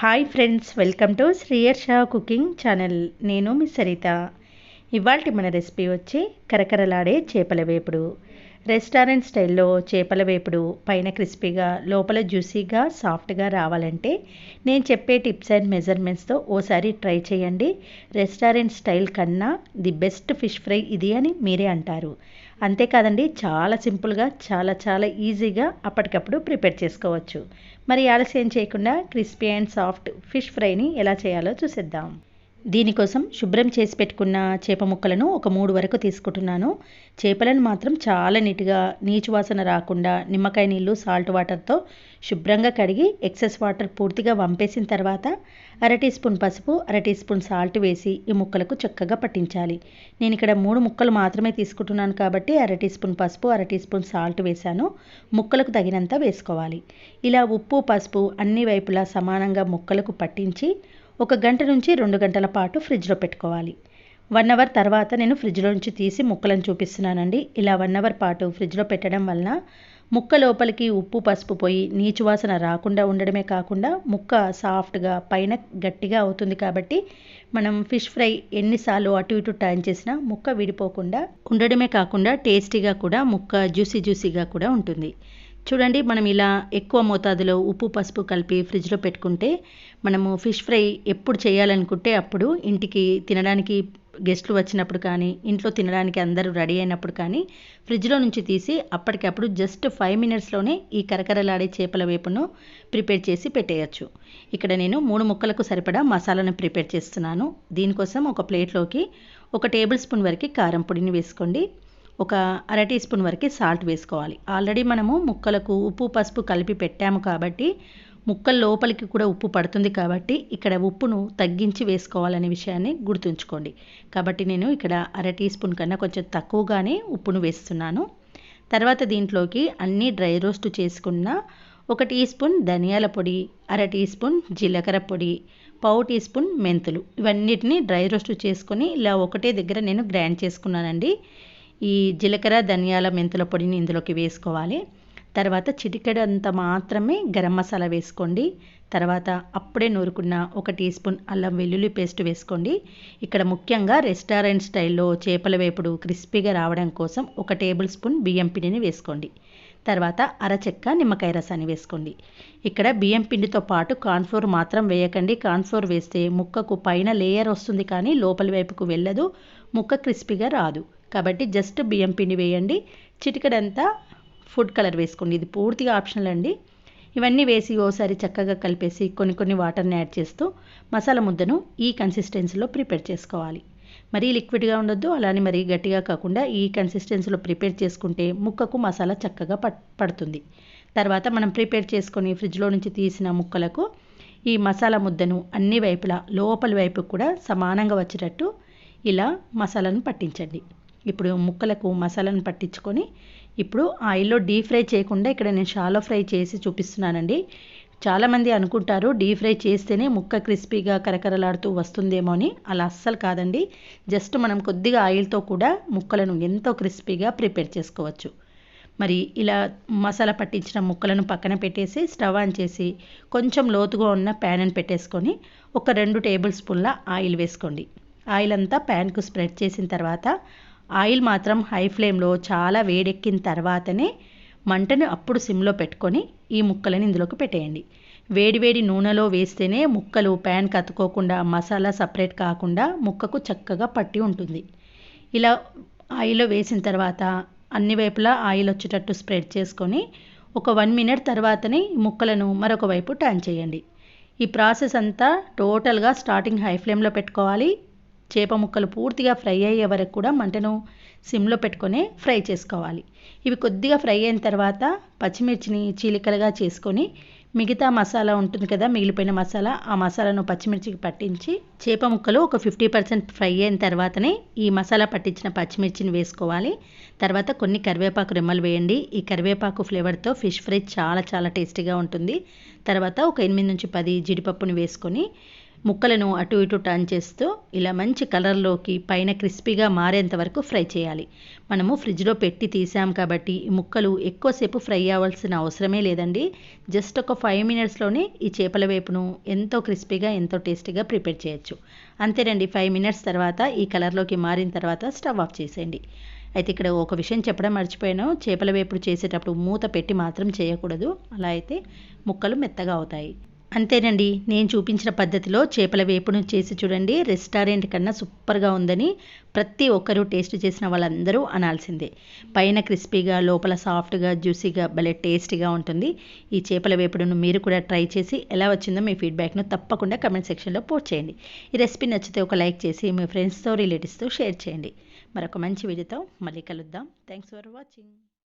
Hi friends welcome to శ్రీయర్ షా cooking channel నేను మీ సరిత. ఇవాళ మన రెసిపీ వచ్చి కరకరలాడే చేపల వేపుడు. రెస్టారెంట్ స్టైల్లో చేపల వేపుడు పైన క్రిస్పీగా లోపల జ్యూసీగా సాఫ్ట్గా రావాలంటే నేను చెప్పే టిప్స్ అండ్ మెజర్మెంట్స్తో ఓసారి ట్రై చేయండి. రెస్టారెంట్ స్టైల్ కన్నా ది బెస్ట్ ఫిష్ ఫ్రై ఇది అని మీరే అంటారు. అంతేకాదండి చాలా సింపుల్గా చాలా చాలా ఈజీగా అప్పటికప్పుడు ప్రిపేర్ చేసుకోవచ్చు. మరి ఆలస్యం చేయకుండా క్రిస్పీ అండ్ సాఫ్ట్ ఫిష్ ఫ్రైని ఎలా చేయాలో చూసేద్దాం. దీనికోసం శుభ్రం చేసి పెట్టుకున్న చేప ముక్కలను ఒక మూడు వరకు తీసుకుంటున్నాను. చేపలను మాత్రం చాలా నీట్గా నీచు వాసన రాకుండా నిమ్మకాయ నీళ్ళు సాల్ట్ వాటర్తో శుభ్రంగా కడిగి ఎక్సెస్ వాటర్ పూర్తిగా వంపేసిన తర్వాత అర టీ స్పూన్ పసుపు అర టీ స్పూన్ సాల్ట్ వేసి ఈ ముక్కలకు చక్కగా పట్టించాలి. నేను ఇక్కడ మూడు ముక్కలు మాత్రమే తీసుకుంటున్నాను కాబట్టి అర టీ స్పూన్ పసుపు అర టీ స్పూన్ సాల్ట్ వేశాను. ముక్కలకు తగినంత వేసుకోవాలి. ఇలా ఉప్పు పసుపు అన్ని వైపులా సమానంగా ముక్కలకు పట్టించి ఒక గంట నుంచి రెండు గంటల పాటు ఫ్రిడ్జ్లో పెట్టుకోవాలి. వన్ అవర్ తర్వాత నేను ఫ్రిడ్జ్లో నుంచి తీసి ముక్కలను చూపిస్తున్నానండి. ఇలా వన్ అవర్ పాటు ఫ్రిడ్జ్లో పెట్టడం వలన ముక్క లోపలికి ఉప్పు పసుపు పోయి నీచు వాసన రాకుండా ఉండడమే కాకుండా ముక్క సాఫ్ట్గా పైన గట్టిగా అవుతుంది కాబట్టి మనం ఫిష్ ఫ్రై ఎన్నిసార్లు అటు ఇటు టర్న్ చేసినా ముక్క విడిపోకుండా ఉండడమే కాకుండా టేస్టీగా కూడా ముక్క జ్యూసీ జ్యూసీగా కూడా ఉంటుంది. చూడండి మనం ఇలా ఎక్కువ మోతాదులో ఉప్పు పసుపు కలిపి ఫ్రిడ్జ్లో పెట్టుకుంటే మనము ఫిష్ ఫ్రై ఎప్పుడు చేయాలనుకుంటే అప్పుడు ఇంటికి తినడానికి గెస్ట్లు వచ్చినప్పుడు కానీ ఇంట్లో తినడానికి అందరూ రెడీ అయినప్పుడు కానీ ఫ్రిడ్జ్లో నుంచి తీసి అప్పటికప్పుడు జస్ట్ ఫైవ్ మినిట్స్లోనే ఈ కరకరలాడే చేపల వేపును ప్రిపేర్ చేసి పెట్టేయచ్చు. ఇక్కడ నేను మూడు ముక్కలకు సరిపడా మసాలాను ప్రిపేర్ చేస్తున్నాను. దీనికోసం ఒక ప్లేట్లోకి ఒక టేబుల్ స్పూన్ వరకు కారం పొడిని వేసుకోండి. ఒక అర టీ స్పూన్ వరకు సాల్ట్ వేసుకోవాలి. ఆల్రెడీ మనము ముక్కలకు ఉప్పు పసుపు కలిపి పెట్టాము కాబట్టి ముక్కల లోపలికి కూడా ఉప్పు పడుతుంది కాబట్టి ఇక్కడ ఉప్పును తగ్గించి వేసుకోవాలనే విషయాన్ని గుర్తుంచుకోండి. కాబట్టి నేను ఇక్కడ అర టీ స్పూన్ కన్నా కొంచెం తక్కువగానే ఉప్పును వేస్తున్నాను. తర్వాత దీంట్లోకి అన్నీ డ్రై రోస్ట్ చేసుకున్న ఒక టీ స్పూన్ ధనియాల పొడి అర టీ స్పూన్ జీలకర్ర పొడి పావు టీ స్పూన్ మెంతులు. ఇవన్నిటిని డ్రై రోస్ట్ చేసుకొని ఇలా ఒకటే దగ్గర నేను గ్రైండ్ చేసుకున్నానండి. ఈ జీలకర్ర ధనియాల మెంతుల పొడిని ఇందులోకి వేసుకోవాలి. తర్వాత చిటికెడంత మాత్రమే గరం మసాలా వేసుకోండి. తర్వాత అప్పుడే నూరుకున్న ఒక టీ స్పూన్ అల్లం వెల్లుల్లి పేస్ట్ వేసుకోండి. ఇక్కడ ముఖ్యంగా రెస్టారెంట్ స్టైల్లో చేపల వేపుడు క్రిస్పీగా రావడం కోసం ఒక టేబుల్ స్పూన్ బియ్యం పిండిని వేసుకోండి. తర్వాత అరచెక్క నిమ్మకాయ రసాన్ని వేసుకోండి. ఇక్కడ బియ్యం పిండితో పాటు కాన్ఫ్లోర్ మాత్రం వేయకండి. కాన్ఫ్లోర్ వేస్తే ముక్కకు పైన లేయర్ వస్తుంది కానీ లోపలి వైపుకు వెళ్ళదు. ముక్క క్రిస్పీగా రాదు. కాబట్టి జస్ట్ బియ్యం పిండి వేయండి. చిటికడంతా ఫుడ్ కలర్ వేసుకోండి. ఇది పూర్తిగా ఆప్షనల్ అండి. ఇవన్నీ వేసి ఓసారి చక్కగా కలిపేసి కొన్ని కొన్ని వాటర్ని యాడ్ చేస్తూ మసాలా ముద్దను ఈ కన్సిస్టెన్సీలో ప్రిపేర్ చేసుకోవాలి. మరీ లిక్విడ్గా ఉండొద్దు అలానే మరీ గట్టిగా కాకుండా ఈ కన్సిస్టెన్సీలో ప్రిపేర్ చేసుకుంటే ముక్కకు మసాలా చక్కగా పడుతుంది. తర్వాత మనం ప్రిపేర్ చేసుకొని ఫ్రిడ్జ్లో నుంచి తీసిన ముక్కలకు ఈ మసాలా ముద్దను అన్ని వైపులా లోపలి వైపు కూడా సమానంగా వచ్చేటట్టు ఇలా మసాలాను పట్టించండి. ఇప్పుడు ముక్కలకు మసాలాను పట్టించుకొని ఇప్పుడు ఆయిల్లో డీప్ ఫ్రై చేయకుండా ఇక్కడ నేను షాలో ఫ్రై చేసి చూపిస్తున్నానండి. చాలామంది అనుకుంటారు డీప్ ఫ్రై చేస్తేనే ముక్క క్రిస్పీగా కరకరలాడుతూ వస్తుందేమో అని. అలా అస్సలు కాదండి. జస్ట్ మనం కొద్దిగా ఆయిల్తో కూడా ముక్కలను ఎంతో క్రిస్పీగా ప్రిపేర్ చేసుకోవచ్చు. మరి ఇలా మసాలా పట్టించిన ముక్కలను పక్కన పెట్టేసి స్టవ్ ఆన్ చేసి కొంచెం లోతుగా ఉన్న ప్యాన్ పెట్టేసుకొని ఒక రెండు టేబుల్ స్పూన్ల ఆయిల్ వేసుకోండి. ఆయిల్ అంతా ప్యాన్కు స్ప్రెడ్ చేసిన తర్వాత ఆయిల్ మాత్రం హై ఫ్లేమ్లో చాలా వేడెక్కిన తర్వాతనే మంటను అప్పుడు సిమ్లో పెట్టుకొని ఈ ముక్కలని ఇందులోకి పెట్టేయండి. వేడివేడి నూనెలో వేస్తేనే ముక్కలు ప్యాన్ కత్తుకోకుండా మసాలా సపరేట్ కాకుండా ముక్కకు చక్కగా పట్టి ఉంటుంది. ఇలా ఆయిల్లో వేసిన తర్వాత అన్ని వైపులా ఆయిల్ వచ్చేటట్టు స్ప్రెడ్ చేసుకొని ఒక వన్ మినిట్ తర్వాతనే ముక్కలను మరొక వైపు టర్న్ చేయండి. ఈ ప్రాసెస్ అంతా టోటల్గా స్టార్టింగ్ హై ఫ్లేమ్లో పెట్టుకోవాలి. చేప ముక్కలు పూర్తిగా ఫ్రై అయ్యే వరకు కూడా మంటను సిమ్లో పెట్టుకొని ఫ్రై చేసుకోవాలి. ఇవి కొద్దిగా ఫ్రై అయిన తర్వాత పచ్చిమిర్చిని చీలికలుగా చేసుకొని మిగతా మసాలా ఉంటుంది కదా మిగిలిపోయిన మసాలా ఆ మసాలాను పచ్చిమిర్చికి పట్టించి చేప ముక్కలు ఒక ఫిఫ్టీ పర్సెంట్ ఫ్రై అయిన తర్వాతనే ఈ మసాలా పట్టించిన పచ్చిమిర్చిని వేసుకోవాలి. తర్వాత కొన్ని కరివేపాకు రెమ్మలు వేయండి. ఈ కరివేపాకు ఫ్లేవర్తో ఫిష్ ఫ్రై చాలా చాలా టేస్టీగా ఉంటుంది. తర్వాత ఒక ఎనిమిది నుంచి పది జీడిపప్పుని వేసుకొని ముక్కలను అటు ఇటు టర్న్ చేస్తూ ఇలా మంచి కలర్లోకి పైన క్రిస్పీగా మారేంత వరకు ఫ్రై చేయాలి. మనము ఫ్రిడ్జ్లో పెట్టి తీసాం కాబట్టి ఈ ముక్కలు ఎక్కువసేపు ఫ్రై అవ్వాల్సిన అవసరమే లేదండి. జస్ట్ ఒక ఫైవ్ మినిట్స్లోనే ఈ చేపల వేపును ఎంతో క్రిస్పీగా ఎంతో టేస్టీగా ప్రిపేర్ చేయొచ్చు. అంతేనండి ఫైవ్ మినిట్స్ తర్వాత ఈ కలర్లోకి మారిన తర్వాత స్టవ్ ఆఫ్ చేసేయండి. అయితే ఇక్కడ ఒక విషయం చెప్పడం మర్చిపోయాను. చేపల వేపుడు చేసేటప్పుడు మూత పెట్టి మాత్రం చేయకూడదు. అలా అయితే ముక్కలు మెత్తగా అవుతాయి. అంతేనండి. నేను చూపించిన పద్ధతిలో చేపల వేపును చేసి చూడండి. రెస్టారెంట్ కన్నా సూపర్గా ఉందని ప్రతి ఒక్కరూ టేస్ట్ చేసిన వాళ్ళందరూ అనాల్సిందే. పైన క్రిస్పీగా లోపల సాఫ్ట్గా జ్యూసీగా భలే టేస్టీగా ఉంటుంది. ఈ చేపల వేపుడును మీరు కూడా ట్రై చేసి ఎలా వచ్చిందో మీ ఫీడ్బ్యాక్ను తప్పకుండా కమెంట్ సెక్షన్లో పోస్ట్ చేయండి. ఈ రెసిపీ నచ్చితే ఒక లైక్ చేసి మీ ఫ్రెండ్స్తో రిలేటివ్స్తో షేర్ చేయండి. మరొక మంచి వీడియోతో మళ్ళీ కలుద్దాం. Thanks for watching.